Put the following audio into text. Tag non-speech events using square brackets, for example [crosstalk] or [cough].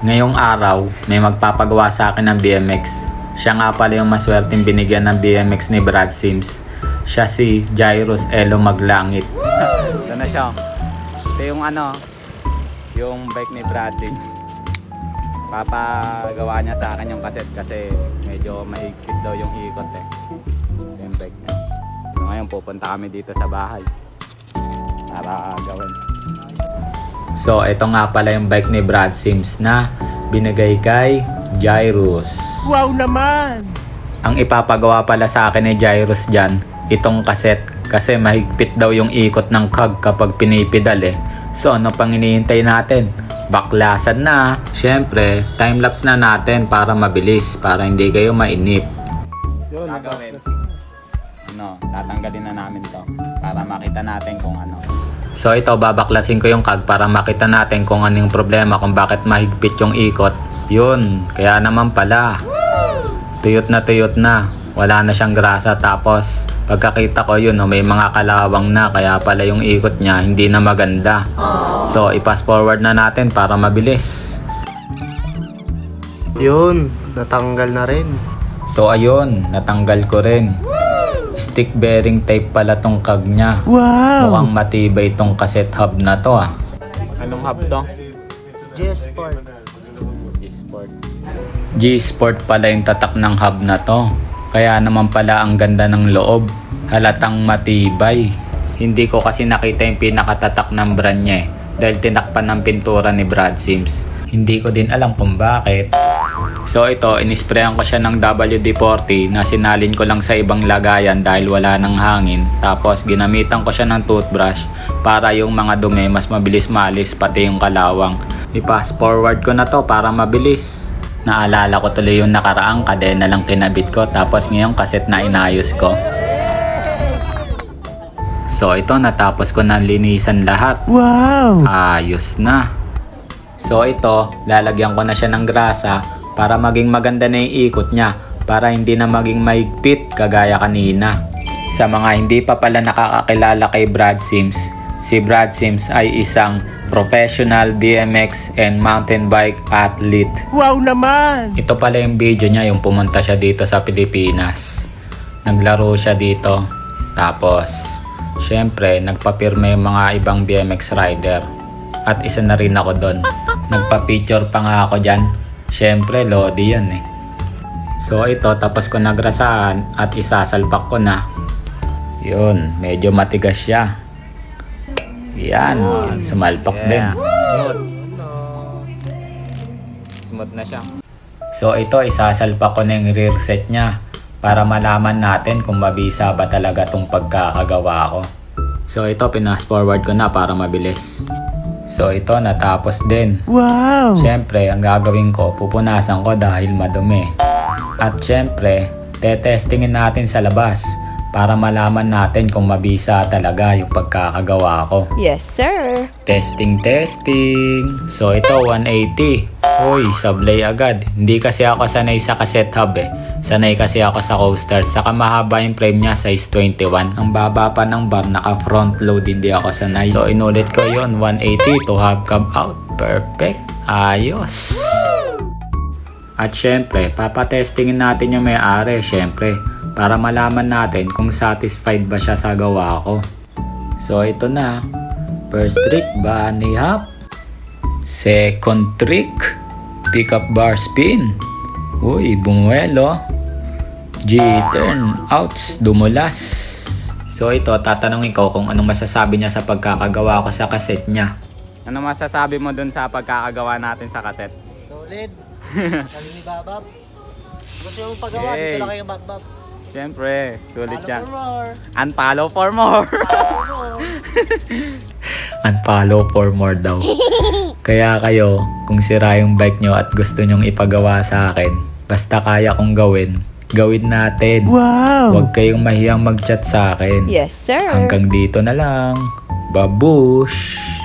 Ngayong araw, may magpapagawa sa akin ng BMX. Siya nga pala yung maswerteng binigyan ng BMX ni Brad Sims. Siya si Jairus Elo Maglangit. Ito na siya. Ito yung ano, yung bike ni Brad Sims. Papagawa niya sa akin yung kaset kasi medyo mahigpit daw yung ikot eh. Yung bike niya. So ngayon pupunta kami dito sa bahay para gawin. So, ito nga pala yung bike ni Brad Sims na binigay kay Jairus. Wow naman! Ang ipapagawa pala sa akin ni Jairus dyan, itong kaset kasi mahigpit daw yung ikot ng kag kapag pinipidal eh. So, ano pang hinihintay natin? Baklasan na. Siyempre, timelapse na natin para mabilis, para hindi kayo mainip. Yun, Gagawin. Ano, tatanggalin na namin to para makita natin kung ano. So ito, babaklasin ko yung kag para makita natin kung anong problema kung bakit mahigpit yung ikot. Yun, kaya naman pala. Tuyot na tuyot na. Wala na siyang grasa tapos pagkakita ko yun, no, may mga kalawang na kaya pala yung ikot niya hindi na maganda. So i-pass forward na natin para mabilis. Yun, natanggal na rin. So ayun, natanggal ko rin. Stick bearing type pala tong kag niya. Wow! Mukhang matibay tong cassette hub na to ah. Anong hub to? G-Sport. G-Sport. G-Sport pala yung tatak ng hub na to. Kaya naman pala ang ganda ng loob. Halatang matibay. Hindi ko kasi nakita yung pinakatatak ng brand niya eh. Dahil tinakpan ng pintura ni Brad Sims. Hindi ko din alam kung bakit. So ito, inisprayan ko siya ng WD-40 na sinalin ko lang sa ibang lagayan dahil wala ng hangin. Tapos ginamitan ko siya ng toothbrush para yung mga dumi mas mabilis malis pati yung kalawang. I-pass forward ko na to para mabilis. Naalala ko tuloy yung nakaraang kadena lang kinabit ko tapos ngayon kaset na inayos ko. So ito natapos ko na linisan lahat. Wow! Ayos na. So ito, lalagyan ko na siya ng grasa para maging maganda na yung ikot niya para hindi na maging maigpit kagaya kanina. Sa mga hindi pa pala nakakakilala kay Brad Sims, si Brad Sims ay isang professional BMX and mountain bike athlete. Wow naman! Ito pala yung video niya, yung pumunta siya dito sa Pilipinas. Naglaro siya dito. Tapos, syempre, nagpapirme yung mga ibang BMX rider. At isa na rin ako doon. Nagpa-picture pa nga ako dyan. Syempre, Lodi yan eh. So ito, tapos ko nagrasaan at isasalpak ko na. Yun, medyo matigas siya. Yan, sumalpak din. Smooth. Smooth na siya. So ito, isasalpa ko na yung rear set niya para malaman natin kung mabisa ba talaga tong pagkakagawa ko. So ito, pinas forward ko na para mabilis. So ito, natapos din. Wow! Siyempre, ang gagawin ko, pupunasan ko dahil madumi. At siyempre, tetestingin natin sa labas para malaman natin kung mabisa talaga yung pagkakagawa ko. Yes, sir. Testing, testing. So ito, 180. Uy, sablay agad. Hindi kasi ako sanay sa cassette hub eh. Sanay kasi ako sa coaster. Saka mahaba yung frame niya, size 21. Ang baba pa ng bar, naka front load, hindi ako sanay. So inulit ko yon 180 to have cab out. Perfect. Ayos. At syempre, papatestingin natin yung may-ari, syempre, para malaman natin kung satisfied ba siya sa gawa ko. So ito na. First trick, bunny hop. Second trick, pick up bar spin. Uy, bumuelo. G-turn, outs, dumulas. So ito, tatanungin ko kung anong masasabi niya sa pagkakagawa ko sa kaset niya. Ano masasabi mo dun sa pagkakagawa natin sa kaset? Solid! [laughs] Galing ni Babab. Gusto yung paggawa, Yay. dito lang kayo Babab. Siyempre, sulit yan. for more! And follow for more. Follow for more! [laughs] and follow for more daw. [laughs] Kaya kayo, kung sira yung bike nyo at gusto nyong ipagawa sa akin, basta kaya kong gawin, gawin natin. Wow! Huwag kayong mahiyang mag-chat sa akin. Yes, sir. Hanggang dito na lang. Babush!